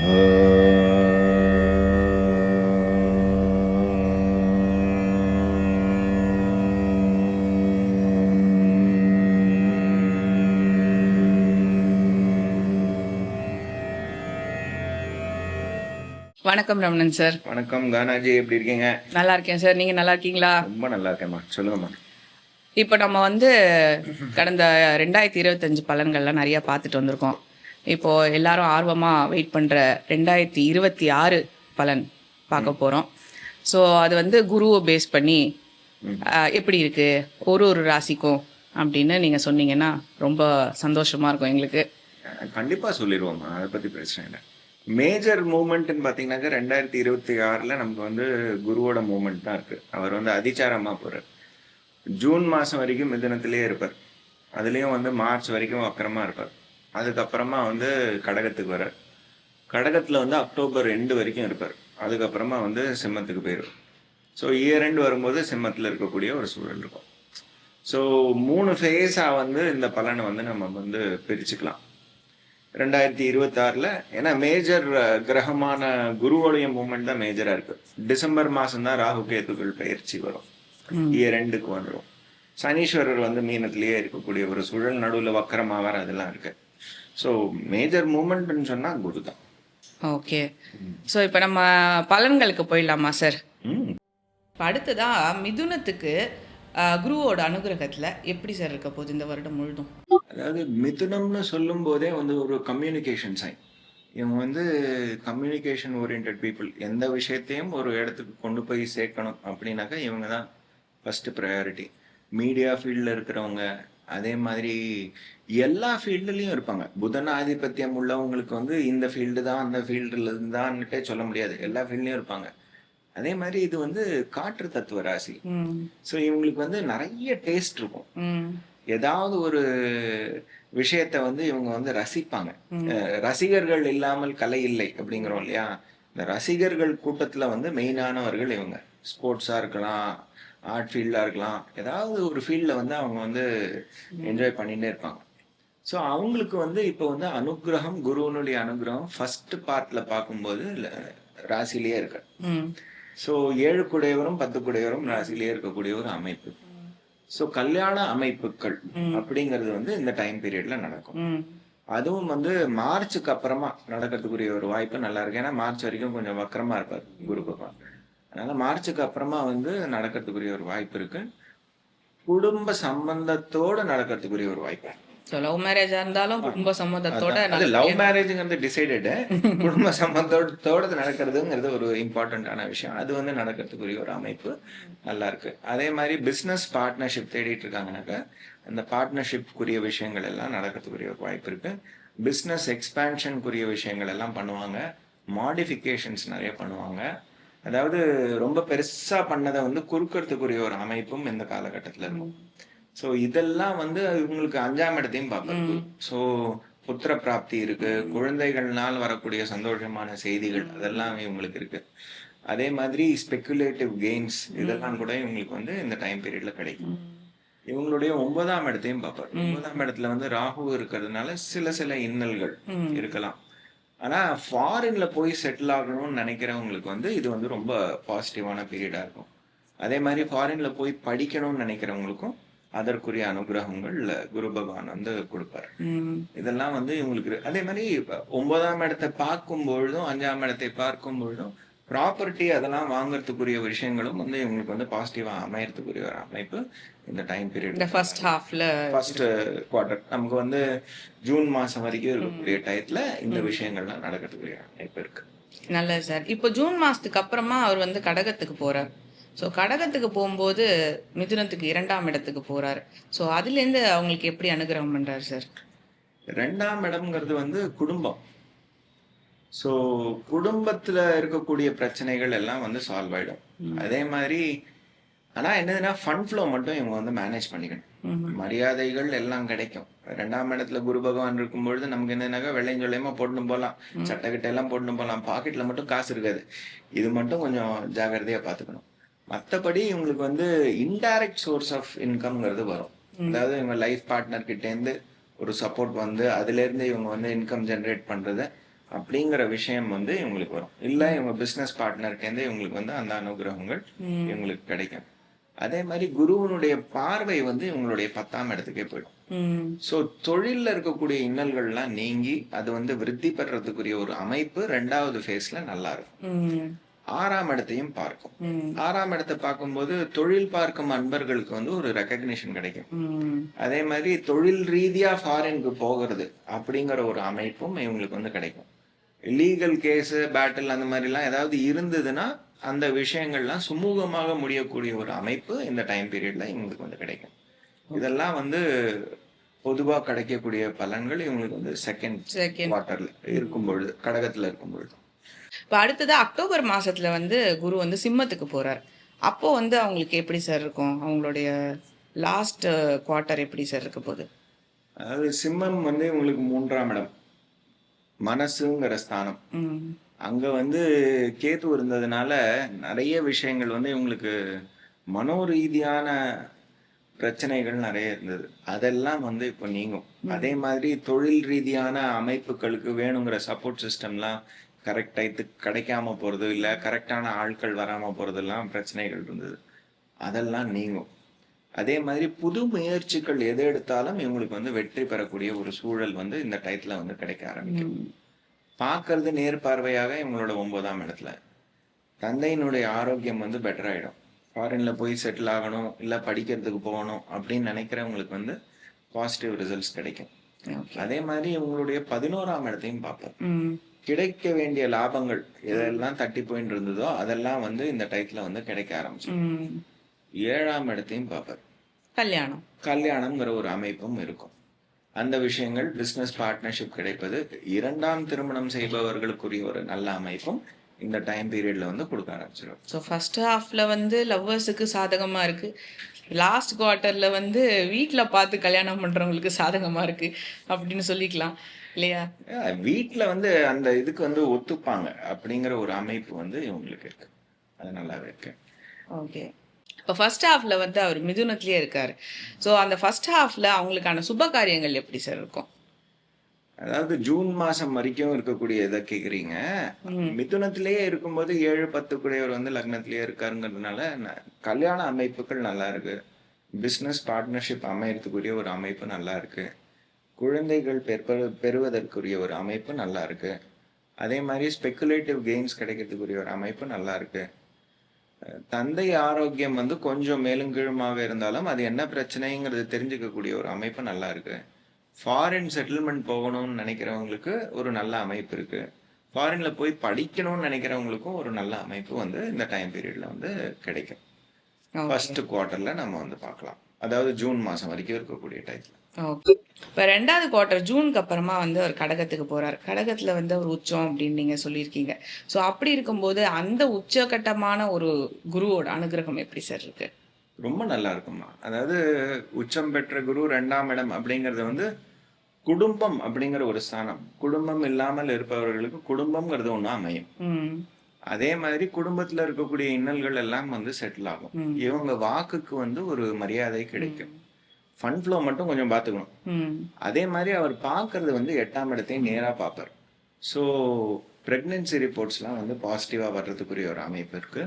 வணக்கம் ரமணன் சார். வணக்கம் கானாஜி எப்படி இருக்கீங்க? நல்லா இருக்கேன் சார். நீங்க நல்லா இருக்கீங்களா? ரொம்ப நல்லா இருக்கேம்மா. சொல்லுங்கம்மா. இப்போ நம்ம வந்து கடந்த ரெண்டாயிரத்தி இருபத்தஞ்சு பலன்கள்லாம் நிறைய பார்த்துட்டு வந்திருக்கோம். இப்போ எல்லாரும் ஆர்வமா வெயிட் பண்ற ரெண்டாயிரத்தி இருபத்தி ஆறு பலன் பார்க்க போறோம். ஸோ அது வந்து குருவை பேஸ் பண்ணி எப்படி இருக்கு? ஒரு ஒரு ராசிக்கும் அப்படின்னு நீங்க சொன்னீங்கன்னா ரொம்ப சந்தோஷமா இருக்கும் எங்களுக்கு. அஹ் கண்டிப்பா சொல்லிடுவோம்மா அதை பத்தி பிரச்சனை இல்லை. மேஜர் மூமெண்ட்னு பார்த்தீங்கன்னாக்கா ரெண்டாயிரத்தி இருபத்தி ஆறில் நமக்கு வந்து குருவோட மூமெண்ட் தான் இருக்கு. அவர் வந்து அதிச்சாரமா போறார். ஜூன் மாதம் வரைக்கும் மிதனத்திலே இருப்பார். அதுலேயும் வந்து மார்ச் வரைக்கும் வக்கரமா இருப்பார். அதுக்கப்புறமா வந்து கடகத்துக்கு வரார் கடகத்தில் வந்து அக்டோபர் ரெண்டு வரைக்கும் இருப்பார். அதுக்கப்புறமா வந்து சிம்மத்துக்கு போயிடும் ஸோ இயர் ரெண்டு வரும்போது சிம்மத்தில் இருக்கக்கூடிய ஒரு சூழல் இருக்கும். ஸோ மூணு ஃபேஸாக வந்து இந்த பலனை வந்து நம்ம வந்து பிரிச்சுக்கலாம். ரெண்டாயிரத்தி இருபத்தாறில் ஏன்னா மேஜர் கிரகமான குருவோடைய மூமெண்ட் தான் மேஜராக இருக்கு. டிசம்பர் மாதம் தான் ராகு கேதுக்கள் பயிற்சி வரும். இயர் ரெண்டுக்கு வந்துடும் சனீஸ்வரர் வந்து மீனத்திலேயே இருக்கக்கூடிய ஒரு சூழல் நடுவில் வக்கரமாவார் அதெல்லாம் இருக்கு. ஸோ மேஜர் மூமெண்ட்னு சொன்னால் குரு தான். ஓகே ஸோ இப்போ நம்ம பலன்களுக்கு போயிடலாமா சார் இப்போ அடுத்ததா மிதுனத்துக்கு குருவோட அனுகிரகத்துல எப்படி சார் இருக்க போகுது இந்த வருடம் முழுதும்? அதாவது மிதுனம்னு சொல்லும் போதே வந்து ஒரு கம்யூனிகேஷன் சைன் இவங்க வந்து கம்யூனிகேஷன் ஓரியன்ட் பீப்புள் எந்த விஷயத்தையும் ஒரு இடத்துக்கு கொண்டு போய் சேர்க்கணும் அப்படின்னாக்கா இவங்க தான் ஃபஸ்ட்டு ப்ரையாரிட்டி மீடியா ஃபீல்டில் இருக்கிறவங்க அதே மாதிரி எல்லா ஃபீல்டுலேயும் இருப்பாங்க. புதன் ஆதிபத்தியம் உள்ளவங்களுக்கு வந்து இந்த ஃபீல்டு தான் அந்த ஃபீல்டில் தான்னுட்டே சொல்ல முடியாது. எல்லா ஃபீல்ட்லேயும் இருப்பாங்க. அதே மாதிரி இது வந்து காற்று தத்துவ ராசி. ஸோ இவங்களுக்கு வந்து நிறைய டேஸ்ட் இருக்கும். ஏதாவது ஒரு விஷயத்த வந்து இவங்க வந்து ரசிப்பாங்க. ரசிகர்கள் இல்லாமல் கலை இல்லை அப்படிங்கிறோம் இல்லையா? இந்த ரசிகர்கள் கூட்டத்துல வந்து மெயினானவர்கள் இவங்க. ஸ்போர்ட்ஸா இருக்கலாம் ஆர்ட் ஃபீல்டா இருக்கலாம். ஏதாவது ஒரு ஃபீல்ட்ல வந்து அவங்க வந்து என்ஜாய் பண்ணிட்டே இருப்பாங்க. ஸோ அவங்களுக்கு வந்து இப்போ வந்து அனுகிரகம் குருவனுடைய அனுகிரகம் ஃபர்ஸ்ட் பார்ட்ல பார்க்கும்போது ராசியிலேயே இருக்கு. ஸோ ஏழு குடையவரும் பத்து குடையவரும் ராசியிலேயே இருக்கக்கூடிய ஒரு அமைப்பு. ஸோ கல்யாண அமைப்புகள் அப்படிங்கிறது வந்து இந்த டைம் பீரியட்ல நடக்கும். அதுவும் வந்து மார்ச்சுக்கு அப்புறமா நடக்கிறதுக்குரிய ஒரு வாய்ப்பு நல்லா இருக்கு. ஏன்னா மார்ச் வரைக்கும் கொஞ்சம் வக்கரமா இருப்பார் குரு பகவான். அதனால மார்ச்சுக்கு அப்புறமா வந்து நடக்கிறதுக்குரிய ஒரு வாய்ப்பு இருக்கு. குடும்ப சம்பந்தத்தோட நடக்கிறதுக்குரிய ஒரு வாய்ப்பு. லவ் மேரேஜா இருந்தாலும் குடும்ப சம்மந்தத்தோட. அது லவ் மேரேஜ்ங்கிறது டிசைடடு குடும்ப சம்பந்தத்தோட நடக்கிறதுங்கிறது ஒரு இம்பார்ட்டண்ட்டான விஷயம். அது வந்து நடக்கிறதுக்குரிய ஒரு அமைப்பு நல்லா இருக்கு. அதே மாதிரி பிஸ்னஸ் பார்ட்னர்ஷிப் தேடிட்டு இருக்காங்கனாக்கா அந்த பார்ட்னர்ஷிப்க்குரிய விஷயங்கள் எல்லாம் நடக்கிறதுக்குரிய ஒரு வாய்ப்பு இருக்கு. பிஸ்னஸ் எக்ஸ்பேன்ஷனுக்குரிய விஷயங்கள் எல்லாம் பண்ணுவாங்க. மாடிஃபிகேஷன்ஸ் நிறைய பண்ணுவாங்க. அதாவது ரொம்ப பெருசா பண்ணதை வந்து குறுக்கிறதுக்குரிய ஒரு அமைப்பும் இந்த காலகட்டத்தில் இருக்கும். ஸோ இதெல்லாம் வந்து இவங்களுக்கு அஞ்சாம் இடத்தையும் பார்ப்பாங்க ஸோ புத்திர பிராப்தி இருக்கு. குழந்தைகள்னால் வரக்கூடிய சந்தோஷமான செய்திகள் அதெல்லாம் இவங்களுக்கு இருக்கு. அதே மாதிரி ஸ்பெக்குலேட்டிவ் கெயின்ஸ் இதெல்லாம் கூட இவங்களுக்கு வந்து இந்த டைம் பீரியட்ல கிடைக்கும். இவங்களுடைய ஒன்பதாம் இடத்தையும் பார்ப்பார் ஒன்பதாம் இடத்துல வந்து ராகு இருக்கிறதுனால சில சில இன்னல்கள் இருக்கலாம். ஆனா ஃபாரின்ல போய் செட்டில் ஆகணும்னு நினைக்கிறவங்களுக்கு வந்து இது வந்து ரொம்ப பாசிட்டிவான பீரியடா இருக்கும். அதே மாதிரி ஃபாரின்ல போய் படிக்கணும்னு நினைக்கிறவங்களுக்கும் அதற்குரிய அனுகிரகங்கள் குரு பகவான் வந்து கொடுப்பார். இதெல்லாம் வந்து இவங்களுக்கு அதே மாதிரி ஒன்பதாம் இடத்தை பார்க்கும் பொழுதும் அஞ்சாம் இடத்தை பார்க்கும் பொழுதும் ப்ராப்பர்ட்டி அதெல்லாம் வாங்குறதுக்குரிய விஷயங்களும் வந்து இவங்களுக்கு வந்து பாசிட்டிவா அமையறதுக்குரிய ஒரு அமைப்பு இந்த டைம் இந்த பீரியட் ஃபர்ஸ்ட் ஹாஃப்ல ஃபர்ஸ்ட் குவார்டர் நமக்கு வந்து ஜூன் மாசம் வரைக்கும் இருக்கக்கூடிய டயத்துல இந்த விஷயங்கள்லாம் நடக்கிறதுக்குரிய அமைப்பு இருக்கு. நல்லது சார். இப்போ ஜூன் மாசத்துக்கு அப்புறமா அவர் வந்து கடகத்துக்கு போறார். ஸோ கடகத்துக்கு போகும்போது மிதுனத்துக்கு இரண்டாம் இடத்துக்கு போறார். ஸோ அதுலேருந்து அவங்களுக்கு எப்படி அனுகிரகம் பண்றாரு சார்? ரெண்டாம் இடம்ங்கிறது வந்து குடும்பம். ஸோ குடும்பத்துல இருக்கக்கூடிய பிரச்சனைகள் எல்லாம் வந்து சால்வ் ஆயிடும். அதே மாதிரி ஆனா என்னதுன்னா ஃபண்ட் ஃப்ளோ மட்டும் இவங்க வந்து மேனேஜ் பண்ணிக்கணும். மரியாதைகள் எல்லாம் கிடைக்கும். ரெண்டாம் இடத்துல குரு பகவான் இருக்கும் பொழுது நமக்கு என்னன்னாக்கா வெள்ளையும் சொல்லியமா போட்டு போகலாம் சட்டை கிட்ட எல்லாம் போட்டு போகலாம் பாக்கெட்ல மட்டும் காசு இருக்காது. இது மட்டும் கொஞ்சம் ஜாகிரதையா பார்த்துக்கணும். மற்றபடி இவங்களுக்கு வந்து இன்டைரக்ட் சோர்ஸ் ஆஃப் இன்கம்ங்கிறது வரும். அதாவது இவங்க லைஃப் பார்ட்னர் கிட்ட இருந்து ஒரு சப்போர்ட் வந்து அதுல இருந்து இவங்க வந்து இன்கம் ஜெனரேட் பண்றது அப்படிங்கிற விஷயம் வந்து இவங்களுக்கு வரும். இல்ல இவங்க பிசினஸ் பார்ட்னர்கிட்டேருந்து இவங்களுக்கு வந்து அந்த அனுகிரகங்கள் இவங்களுக்கு கிடைக்கும். அதே மாதிரி குருவனுடைய பார்வை வந்து இவங்களுடைய பத்தாம் இடத்துக்கே போயிடும். ஸோ தொழில்ல இருக்கக்கூடிய இன்னல்கள்லாம் நீங்கி அது வந்து விருத்தி பெறறதுக்குரிய ஒரு அமைப்பு ரெண்டாவது ஃபேஸ்ல நல்லா இருக்கும். ஆறாம் இடத்தையும் பார்க்கும். ஆறாம் இடத்தை பார்க்கும்போது தொழில் பார்க்கும் அன்பர்களுக்கு வந்து ஒரு ரெக்கக்னிஷன் கிடைக்கும். அதே மாதிரி தொழில் ரீதியா ஃபாரினுக்கு போகிறது அப்படிங்கிற ஒரு அமைப்பும் இவங்களுக்கு வந்து கிடைக்கும். லீகல் கேஸ் பேட்டில் அந்த மாதிரிலாம் ஏதாவது இருந்ததுன்னா அந்த விஷயங்கள்லாம் சுமூகமாக முடியக்கூடிய ஒரு அமைப்பு இந்த டைம் பீரியட்ல இவங்களுக்கு வந்து கிடைக்கும். இதெல்லாம் வந்து பொதுவா கிடைக்கக்கூடிய பலன்கள் இவங்களுக்கு வந்து செகண்ட் செகண்ட் குவார்டர்ல இருக்கும் பொழுது கடகத்துல இருக்கும் பொழுது. இப்போ அடுத்தது அக்டோபர் மாசத்துல வந்து குரு வந்து சிம்மத்துக்கு போறார். அப்போ வந்து அவங்களுக்கு எப்படி சார் இருக்கும்? அவங்களுடைய லாஸ்ட் குவார்ட்டர் எப்படி சார் இருக்க போகுது? அதாவது சிம்மம் வந்து இவங்களுக்கு மூன்றாம் இடம். மனசுங்கிற ஸ்தானம். அங்க வந்து கேது இருந்ததுனால நிறைய விஷயங்கள் வந்து இவங்களுக்கு மனோரீதியான பிரச்சனைகள் நிறைய இருந்தது. அதெல்லாம் வந்து இப்போ நீங்கும். அதே மாதிரி தொழில் ரீதியான அமைப்புகளுக்கு வேணுங்கிற சப்போர்ட் சிஸ்டம்லாம் கரெக்ட் டயத்துக்கு கிடைக்காம போறது இல்ல கரெக்டான ஆட்கள் வராம போறதெல்லாம் பிரச்சனைகள் இருந்தது. அதெல்லாம் நீங்கும். அதே மாதிரி புது முயற்சிகள் எது எடுத்தாலும் இவங்களுக்கு வந்து வெற்றி பெறக்கூடிய ஒரு சூழல் வந்து இந்த டயத்துல வந்து கிடைக்க ஆரம்பிக்கும். பார்க்கறது நேர்பார்வையாக இவங்களோட ஒன்பதாம் இடத்துல. தந்தையினுடைய ஆரோக்கியம் வந்து பெட்டர் ஆயிடும். ஃபாரின்ல போய் செட்டில் ஆகணும் இல்ல படிக்கிறதுக்கு போகணும் அப்படின்னு நினைக்கிறவங்களுக்கு வந்து பாசிட்டிவ் ரிசல்ட்ஸ் கிடைக்கும். அதே மாதிரி இவங்களுடைய பதினோராம் இடத்தையும் பார்ப்போம். கிடைக்க வேண்டிய லாபங்கள் எதெல்லாம் தட்டி போயிட்டு இருந்ததோ அதெல்லாம் வந்து இந்த டயத்துல வந்து கிடைக்க ஆரம்பிச்சு ஏழாம் இடத்தையும் பார்ப்பார் கல்யாணம். கல்யாணம்ங்கிற ஒரு அமைப்பும் இருக்கும். அந்த விஷயங்கள் பிசினஸ் பார்ட்னர்ஷிப் கிடைப்பது இரண்டாம் திருமணம் செய்பவர்களுக்குரிய ஒரு நல்ல அமைப்பும் இந்த டைம் பீரியட்ல வந்து கொடுக்க ஆரம்பிச்சிடும் ஸோ ஃபர்ஸ்ட் ஹாஃப்ல வந்து லவ்வர்ஸுக்கு சாதகமா இருக்கு. லாஸ்ட் குவார்ட்டர்ல வந்து வீட்டில் பார்த்து கல்யாணம் பண்றவங்களுக்கு சாதகமா இருக்கு அப்படின்னு சொல்லிக்கலாம் இல்லையா? வீட்ல வந்து அந்த இதுக்கு வந்து ஒத்துப்பாங்க அப்படிங்கிற ஒரு அமைப்பு வந்து இவங்களுக்கு இருக்கு. அது நல்லாவே இருக்கு. ஓகே இப்போ ஃபர்ஸ்ட் ஹாஃப்ல வந்து அவர் மிதுனத்திலே இருக்காரு. ஸோ அந்த ஃபர்ஸ்ட் ஹாஃப்ல அவங்களுக்கான சுப காரியங்கள் எப்படி சார் இருக்கும்? அதாவது ஜூன் மாசம் வரைக்கும் இருக்கக்கூடிய இதை கேக்குறீங்க. மிதுனத்திலேயே இருக்கும்போது ஏழு பத்து கூடியவர் வந்து லக்னத்திலேயே இருக்காருங்கிறதுனால கல்யாண அமைப்புகள் நல்லா இருக்கு. பிசினஸ் பார்ட்னர்ஷிப் அமையறதுக்குரிய ஒரு அமைப்பு நல்லா இருக்கு. குழந்தைகள் பெற்ப- பெறுவதற்குரிய ஒரு அமைப்பு நல்லா இருக்கு. அதே மாதிரி ஸ்பெகுலேட்டிவ் கெயின்ஸ் கிடைக்கிறதுக்குரிய ஒரு அமைப்பு நல்லா இருக்கு. அஹ் தந்தை ஆரோக்கியம் வந்து கொஞ்சம் மேலும் கீழுமாக இருந்தாலும் அது என்ன பிரச்சனைங்கிறது தெரிஞ்சுக்கக்கூடிய ஒரு அமைப்பு நல்லா இருக்கு. ஃபாரின் செட்டில்மெண்ட் போகணும்னு நினைக்கிறவங்களுக்கு ஒரு நல்ல அமைப்பு இருக்கு. ஃபாரின்ல போய் படிக்கணும்னு நினைக்கிறவங்களுக்கும் ஒரு நல்ல அமைப்பு வந்து இந்த டைம் பீரியட்ல வந்து கிடைக்கும். ஃபர்ஸ்ட் குவார்ட்டர்ல நம்ம வந்து பார்க்கலாம். அதாவது ஜூன் மாசம் வரைக்கும் இருக்கக்கூடிய டைம்ல ஓகே. இப்போ ரெண்டாவது குவார்ட்டர் ஜூனுக்கு அப்புறமா வந்து அவர் கடகத்துக்கு போறார். கடகத்துல வந்து அவர் உச்சம் அப்படின்னு நீங்க சொல்லியிருக்கீங்க. ஸோ அப்படி இருக்கும்போது அந்த உச்சகட்டமான ஒரு குருவோட அனுகிரகம் எப்படி சார் இருக்கு? ரொம்ப நல்லா இருக்குமா அதாவது உச்சம் பெற்ற குரு ரெண்டாம் இடம் அப்படிங்கிறது வந்து குடும்பம் அப்படிங்கிற ஒரு ஸ்தானம். குடும்பம் இல்லாமல் இருப்பவர்களுக்கு குடும்பம்ங்கிறது ஒண்ணு அமையும். அதே மாதிரி குடும்பத்துல இருக்கக்கூடிய இன்னல்கள் எல்லாம் வந்து செட்டில் ஆகும். இவங்க வாக்குக்கு வந்து ஒரு மரியாதை கிடைக்கும். ஃபண்ட் ஃப்ளோ மட்டும் கொஞ்சம் பார்த்துக்கணும் அதே மாதிரி அவர் பார்க்கறது வந்து எட்டாம் இடத்தையும் நேரா பார்ப்பார் ஸோ பிரெக்னன்சி ரிப்போர்ட்ஸ்லாம் வந்து பாசிட்டிவாக வர்றதுக்குரிய ஒரு அமைப்பு இருக்கு.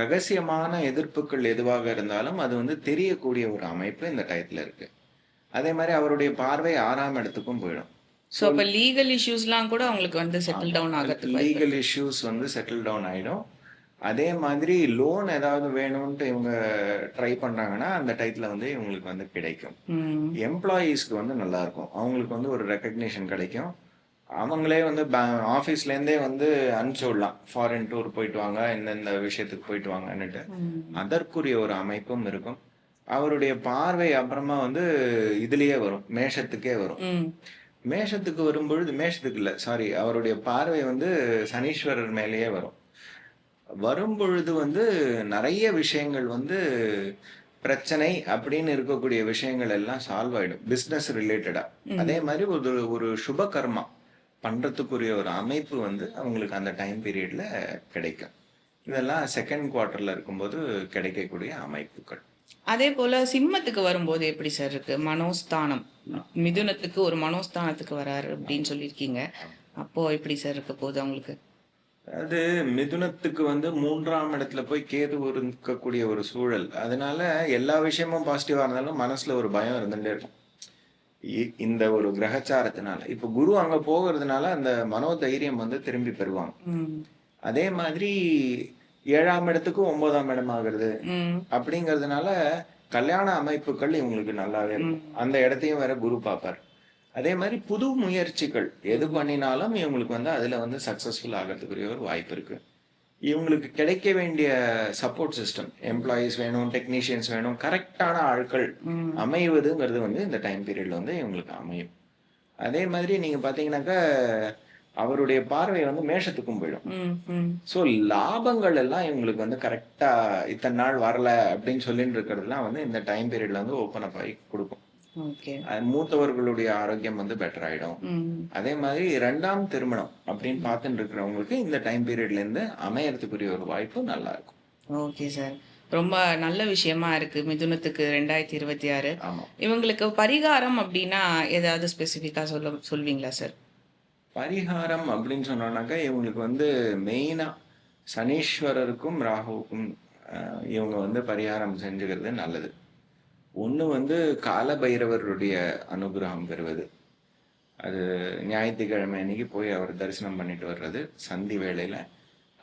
ரகசியமான எதிர்ப்புகள் எதுவாக இருந்தாலும் அது வந்து தெரியக்கூடிய ஒரு அமைப்பு இந்த டயத்துல இருக்கு. அதே மாதிரி அவருடைய பார்வை ஆறாம் இடத்துக்கும் போயிடும். ஸோ அப்போ லீகல் இஷ்யூஸ்லாம் கூட அவங்களுக்கு வந்து செட்டில் டவுன் வாய்ப்பு லீகல் இஷ்யூஸ் வந்து செட்டில் டவுன் ஆயிடும். அதே மாதிரி லோன் ஏதாவது வேணும்ட்டு இவங்க ட்ரை பண்றாங்கன்னா அந்த டயத்துல வந்து இவங்களுக்கு வந்து கிடைக்கும். எம்ப்ளாயீஸ்க்கு வந்து நல்லா இருக்கும் அவங்களுக்கு வந்து ஒரு ரெக்கக்னிஷன் கிடைக்கும். அவங்களே வந்து ஆஃபீஸ்ல இருந்தே வந்து அனுப்பிச்சு விடலாம் ஃபாரின் டூர் போயிட்டு வாங்க இந்தந்த விஷயத்துக்கு போயிட்டு வாங்கன்னுட்டு. அதற்குரிய ஒரு அமைப்பும் இருக்கும். அவருடைய பார்வை அப்புறமா வந்து இதுலயே வரும். மேஷத்துக்கே வரும். மேஷத்துக்கு வரும்பொழுது மேஷத்துக்கு இல்ல சாரி அவருடைய பார்வை வந்து சனீஸ்வரர் மேலேயே வரும். வரும்பொழுது வந்து நிறைய விஷயங்கள் வந்து பிரச்சனை அப்படின்னு இருக்கக்கூடிய விஷயங்கள் எல்லாம் சால்வ் ஆயிடும். பிசினஸ் ரிலேட்டடா அதே மாதிரி ஒரு ஒரு சுப கர்மா பண்றதுக்குரிய ஒரு அமைப்பு வந்து அவங்களுக்கு அந்த டைம் பீரியட்ல கிடைக்கும். இதெல்லாம் செகண்ட் குவார்ட்டர்ல இருக்கும்போது கிடைக்கக்கூடிய அமைப்புகள். அதே போல சிம்மத்துக்கு வரும்போது எப்படி சார் இருக்கு? மனோஸ்தானம். மிதுனத்துக்கு ஒரு மனோஸ்தானத்துக்கு வராரு அப்படின்னு சொல்லியிருக்கீங்க. அப்போது எப்படி சார் இருக்க போகுது அவங்களுக்கு? அது மிதுனத்துக்கு வந்து மூன்றாம் இடத்துல போய் கேது இருக்கக்கூடிய ஒரு சூழல். அதனால எல்லா விஷயமும் பாசிட்டிவா இருந்தாலும் மனசுல ஒரு பயம் இருந்துட்டே இருக்கும். இந்த ஒரு கிரகச்சாரத்தினால. இப்ப குரு அங்க போகிறதுனால அந்த மனோதைரியம் வந்து திரும்பி பெறுவாங்க. அதே மாதிரி ஏழாம் இடத்துக்கு ஒன்பதாம் இடம் ஆகுறது. அப்படிங்கிறதுனால கல்யாண அமைப்புகள் இவங்களுக்கு நல்லாவே இருக்கும். அந்த இடத்தையும் வேற குரு பார்ப்பார். அதே மாதிரி புது முயற்சிகள் எது பண்ணினாலும் இவங்களுக்கு வந்து அதுல வந்து சக்சஸ்ஃபுல் ஆகிறதுக்குரிய ஒரு வாய்ப்பு இருக்கு. இவங்களுக்கு கிடைக்க வேண்டிய சப்போர்ட் சிஸ்டம் எம்ப்ளாயீஸ் வேணும் டெக்னீஷியன்ஸ் வேணும் கரெக்டான ஆட்கள் அமைவதுங்கிறது வந்து இந்த டைம் பீரியட்ல வந்து இவங்களுக்கு அமையும். அதே மாதிரி நீங்க பாத்தீங்கன்னாக்கா அவருடைய பார்வை வந்து மேஷத்துக்கும் போயிடும். ஸோ லாபங்கள் எல்லாம் இவங்களுக்கு வந்து கரெக்டா இத்தனை நாள் வரல அப்படின்னு சொல்லிட்டு இருக்கிறதுலாம் வந்து இந்த டைம் பீரியட்ல வந்து ஓப்பன் அப் ஆகி கொடுக்கும். மூத்தவர்களுடைய ஆரோக்கியம் வந்து பெட்டர் ஆயிடும். அதே மாதிரி ரெண்டாம் திருமணம் அப்படின்னு பார்த்துட்டு இருக்கிறவங்களுக்கு இந்த டைம் பீரியட்ல இருந்து அமையறதுக்குரிய ஒரு வாய்ப்பு நல்லா இருக்கும் ஓகே சார் ரொம்ப நல்ல விஷயமா இருக்கு. மிதுனத்துக்கு ரெண்டாயிரத்தி இருபத்தி ஆறு. இவங்களுக்கு பரிகாரம் அப்படின்னா ஏதாவது ஸ்பெசிஃபிக்காக சொல்ல சொல்வீங்களா சார் பரிகாரம் அப்படின்னு சொன்னோம்னாக்கா இவங்களுக்கு வந்து மெயினா சனீஸ்வரருக்கும் ராகுவுக்கும் இவங்க வந்து பரிகாரம் செஞ்சுக்கிறது நல்லது. ஒன்று வந்து காலபைரவருடைய அனுகிரகம் பெறுவது. அது ஞாயிற்றுக்கிழமை அன்னைக்கு போய் அவர் தரிசனம் பண்ணிட்டு வர்றது சந்தி வேளையில.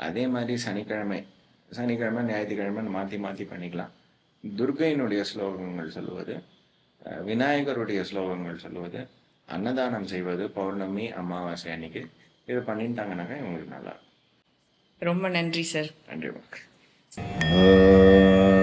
அதே மாதிரி சனிக்கிழமை சனிக்கிழமை ஞாயிற்றுக்கிழமை மாற்றி மாற்றி பண்ணிக்கலாம். துர்கையினுடைய ஸ்லோகங்கள் சொல்லுவது விநாயகருடைய ஸ்லோகங்கள் சொல்லுவது அன்னதானம் செய்வது பௌர்ணமி அமாவாசை அன்னைக்கு. இதை பண்ணிட்டாங்கன்னாக்கா இவங்களுக்கு நல்லா இருக்கும். ரொம்ப நன்றி சார். நன்றி Ah